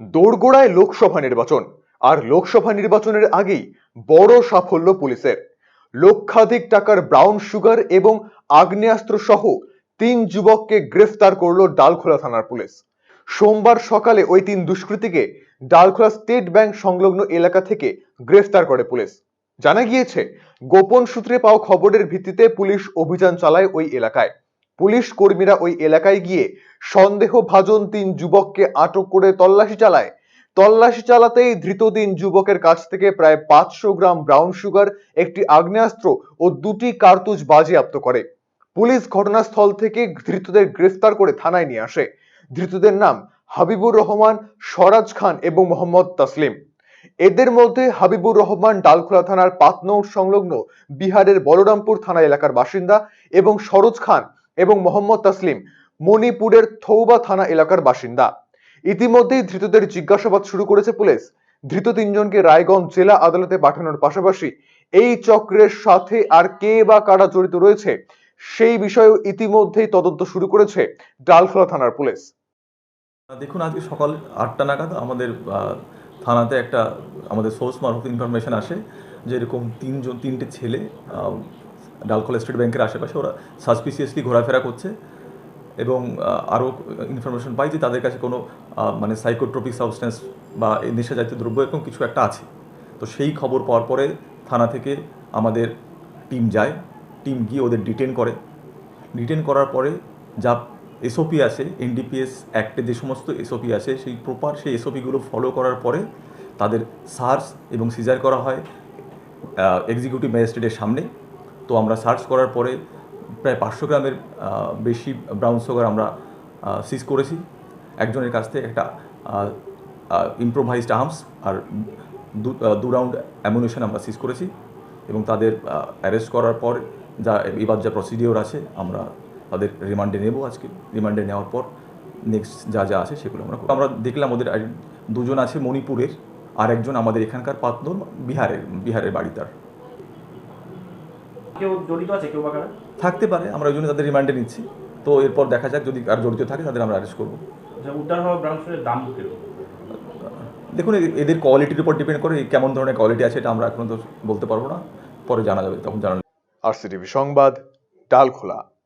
দোরগোড়ায় লোকসভা নির্বাচন, আর লোকসভা নির্বাচনের আগেই বড় সাফল্য পুলিশের। লক্ষাধিক টাকার ব্রাউন সুগার এবং আগ্নেয়াস্ত্র সহ তিন যুবককে গ্রেফতার করল ডালখোলা থানার পুলিশ। সোমবার সকালে ওই তিন দুষ্কৃতীকে ডালখোলা স্টেট ব্যাংক সংলগ্ন এলাকা থেকে গ্রেফতার করে পুলিশ। জানা গিয়েছে, গোপন সূত্রে পাওয়া খবরের ভিত্তিতে পুলিশ অভিযান চালায় ওই এলাকায়। পুলিশ কর্মীরা ওই এলাকায় গিয়ে সন্দেহভাজন তিন যুবককে আটক করে তল্লাশি চালায়। তল্লাশি চালাতেই ধৃত তিন যুবকের কাছ থেকে প্রায় পাঁচশো গ্রাম ব্রাউন সুগার, একটি আগ্নেয়াস্ত্র ও দুটি কার্তুজ বাজেয়াপ্ত করে। পুলিশ ঘটনাস্থল থেকে ধৃতদের গ্রেফতার করে থানায় নিয়ে আসে। ধৃতদের নাম হাবিবুর রহমান, স্বরাজ খান এবং মোহাম্মদ তাসলিম। এদের মধ্যে হাবিবুর রহমান ডালখোলা থানার পাতনৌর সংলগ্ন বিহারের বলরামপুর থানা এলাকার বাসিন্দা এবং সরোজ খান এবং মোহাম্মদ তাসলিম মণিপুরের থৌবা থানা এলাকার বাসিন্দা। ইতিমধ্যেই ধৃতদের জিজ্ঞাসাবাদ শুরু করেছে পুলিশ। ধৃত তিনজনকে রায়গঞ্জ জেলা আদালতে পাঠানোর পাশাপাশি এই চক্রের সাথে আর কে বা কারা জড়িত রয়েছে সেই বিষয়েও ইতিমধ্যেই তদন্ত শুরু করেছে ডালখোলা থানার পুলিশ। দেখুন, আজকে সকাল আটটা নাগাদ আমাদের থানাতে একটা আমাদের সোর্স মারফত ইনফরমেশন আসে যে এরকম তিনজন, তিনটে ছেলে আহ, ডালখোলা স্টেট ব্যাংকের আশেপাশে ওরা সাসপিসিয়াসলি ঘোরাফেরা করছে এবং আরও ইনফরমেশন পাই যে তাদের কাছে কোনো মানে সাইকোট্রপিক সাবস্টেন্স বা এই নেশা জাতীয় দ্রব্য এরকম কিছু একটা আছে। তো সেই খবর পাওয়ার পরে থানা থেকে আমাদের টিম যায় টিম গিয়ে ওদের ডিটেন করে। ডিটেন করার পরে যা এসওপি আছে এনডিপিএস অ্যাক্টে যে সমস্ত এসওপি আছে সেই প্রপার সেই এসওপিগুলো ফলো করার পরে তাদের সার্চ এবং সিজার করা হয় এক্সিকিউটিভ ম্যাজিস্ট্রেটের সামনে। তো আমরা সার্চ করার পরে প্রায় পাঁচশো গ্রামের বেশি ব্রাউন সুগার আমরা সিজ করেছি। একজনের কাছ থেকে একটা ইম্প্রোভাইজড আর্মস আর দু- রাউন্ড অ্যামুনেশন আমরা সিজ করেছি এবং তাদের অ্যারেস্ট করার পর যা এবার যা প্রসিডিওর আছে আমরা তাদের রিমান্ডে নেব আজকে। রিমান্ডে নেওয়ার পর নেক্সট যা যা আছে সেগুলো আমরা আমরা দেখলাম ওদের দুজন আছে মণিপুরের আর একজন আমাদের এখানকার পাতনর বিহারের বিহারের বাড়ি তার। কেউ জড়িত আছে কেউ থাকতে পারে আমরা ওই জন্য তাদের রিমান্ডে নিচ্ছি। তো এরপর দেখা যাক যদি আর জড়িত থাকে তাদের আমরা অ্যারেস্ট করব। উদ্ধার হওয়া দাম কীরকম? দেখুন এদের কোয়ালিটির উপর ডিপেন্ড করে কেমন ধরনের কোয়ালিটি আছে এটা আমরা এখন তো বলতে পারব না। পরে জানা যাবে তখন জানা আরসিটিভি সংবাদ ডালখোলা।